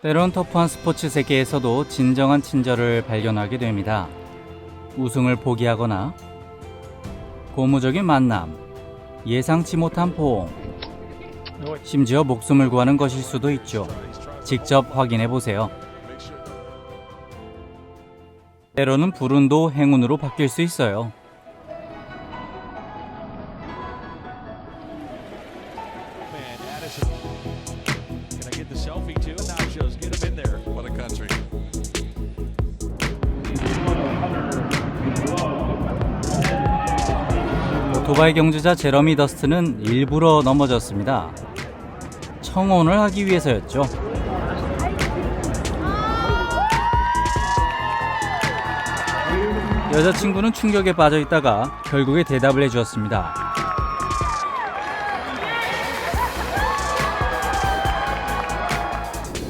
때론 터프한 스포츠 세계에서도 진정한 친절을 발견하게 됩니다. 우승을 포기하거나 고무적인 만남, 예상치 못한 포옹, 심지어 목숨을 구하는 것일 수도 있죠. 직접 확인해 보세요. 때로는 불운도 행운으로 바뀔 수 있어요. Selfie too? Now shows get him in there. What a country. 오토바이 경주자 제러미 더스트는 일부러 넘어졌습니다. 청혼을 하기 위해서였죠. 여자친구는 충격에 빠져 있다가 결국에 대답을 해주었습니다.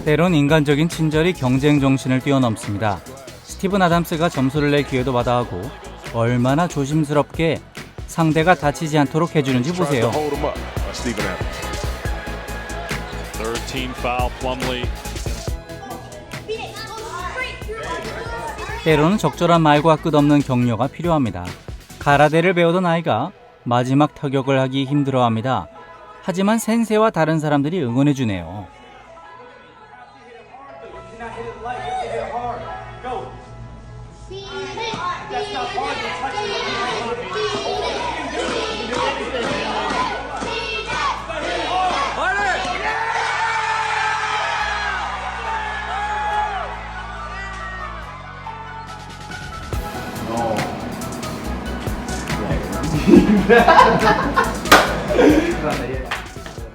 때론 인간적인 친절이 경쟁 정신을 뛰어넘습니다. 스티븐 아담스가 점수를 낼 기회도 마다하고 얼마나 조심스럽게 상대가 다치지 않도록 해주는지 보세요. 때로는 적절한 말과 끝없는 격려가 필요합니다. 가라데를 배우던 아이가 마지막 타격을 하기 힘들어합니다. 하지만 센세와 다른 사람들이 응원해주네요.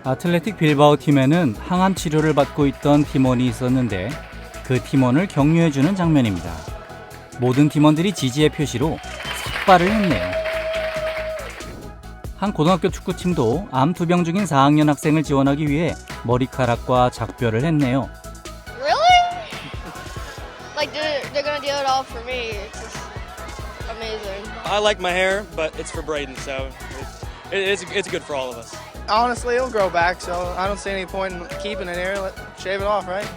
아틀레틱 빌바오 팀에는 항암 치료를 받고 있던 팀원이 있었는데 그 팀원을 격려해주는 장면입니다. 모든 팀원들이 지지의 표시로 삭발을 했네요. 한 고등학교 축구팀도 암 투병 중인 4학년 학생을 지원하기 위해 머리카락과 작별을 했네요. Really? like they're they're gonna do it all for me. It's just amazing. I like my hair, but it's for Braden, so it, it, it's it's good for all of us. Honestly, it'll grow back, so I don't see any point in keeping it here. Let, shave it off, right?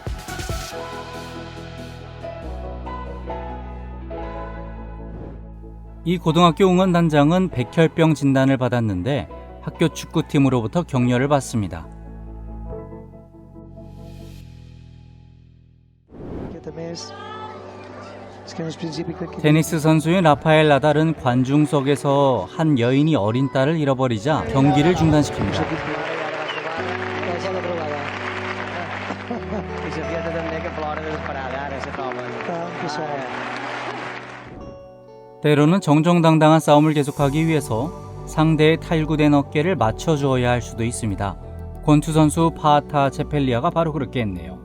이 고등학교 응원단장은 백혈병 진단을 받았는데 학교 축구팀으로부터 격려를 받습니다. 테니스 선수인 라파엘 나달은 관중석에서 한 여인이 어린 딸을 잃어버리자 경기를 중단시킵니다. 때로는 정정당당한 싸움을 계속하기 위해서 상대의 탈구된 어깨를 맞춰주어야 할 수도 있습니다. 권투 선수 파타 체펠리아가 바로 그렇게 했네요.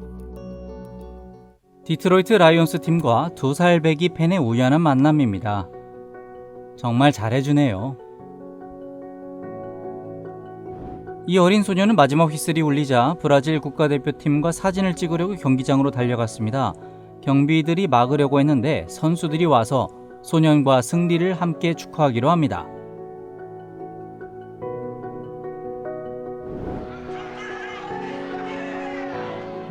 디트로이트 라이온스 팀과 두 살배기 팬의 우연한 만남입니다. 정말 잘해주네요. 이 어린 소녀는 마지막 휘슬이 울리자 브라질 국가대표팀과 사진을 찍으려고 경기장으로 달려갔습니다. 경비들이 막으려고 했는데 선수들이 와서 소년과 승리를 함께 축하하기로 합니다.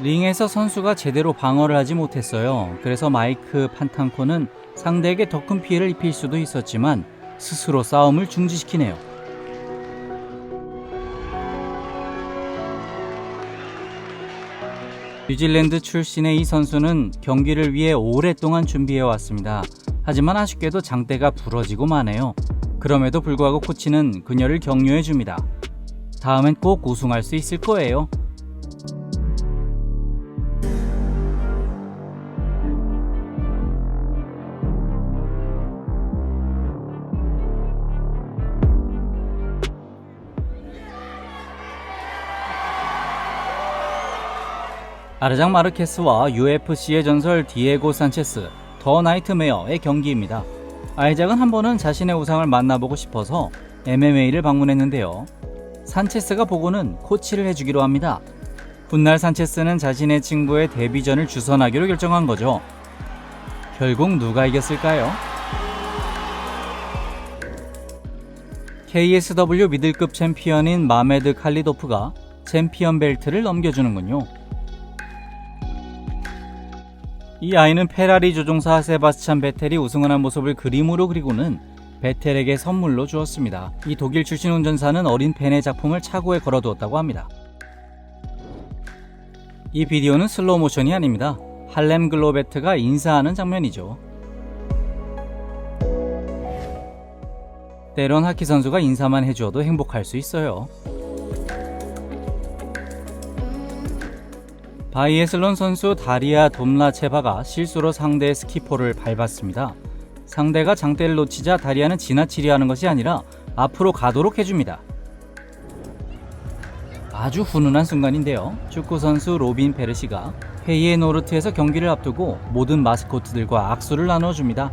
링에서 선수가 제대로 방어를 하지 못했어요. 그래서 마이크 판탄코는 상대에게 더 큰 피해를 입힐 수도 있었지만 스스로 싸움을 중지시키네요. 뉴질랜드 출신의 이 선수는 경기를 위해 오랫동안 준비해 왔습니다. 하지만 아쉽게도 장대가 부러지고 마네요. 그럼에도 불구하고 코치는 그녀를 격려해 줍니다. 다음엔 꼭 우승할 수 있을 거예요. 아르장 마르케스와 UFC의 전설 디에고 산체스, 더 나이트메어의 경기입니다. 아이작은 한 번은 자신의 우상을 만나보고 싶어서 MMA를 방문했는데요. 산체스가 보고는 코치를 해주기로 합니다. 훗날 산체스는 자신의 친구의 데뷔전을 주선하기로 결정한 거죠. 결국 누가 이겼을까요? KSW 미들급 챔피언인 마메드 칼리도프가 챔피언 벨트를 넘겨주는군요. 이 아이는 페라리 조종사 세바스찬 베텔이 우승을 한 모습을 그림으로 그리고는 베텔에게 선물로 주었습니다. 이 독일 출신 운전사는 어린 벤의 작품을 차고에 걸어두었다고 합니다. 이 비디오는 슬로우 모션이 아닙니다. 할렘 글로베트가 인사하는 장면이죠. 때론 하키 선수가 인사만 해주어도 행복할 수 있어요. 바이애슬론 선수 다리아 돔라체바가 실수로 상대의 스키포를 밟았습니다. 상대가 장대를 놓치자 다리아는 지나치려 하는 것이 아니라 앞으로 가도록 해줍니다. 아주 훈훈한 순간인데요. 축구 선수 로빈 페르시가 회이의 노르트에서 경기를 앞두고 모든 마스코트들과 악수를 나눠줍니다.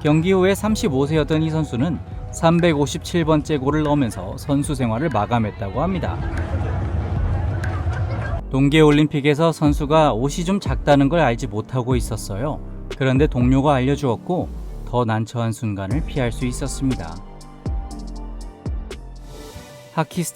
경기 후에 35세였던 이 선수는 357번째 골을 넣으면서 선수 생활을 마감했다고 합니다. 동계올림픽에서 선수가 옷이 좀 작다는 걸 알지 못하고 있었어요. 그런데 동료가 알려주었고 더 난처한 순간을 피할 수 있었습니다. 하키 스타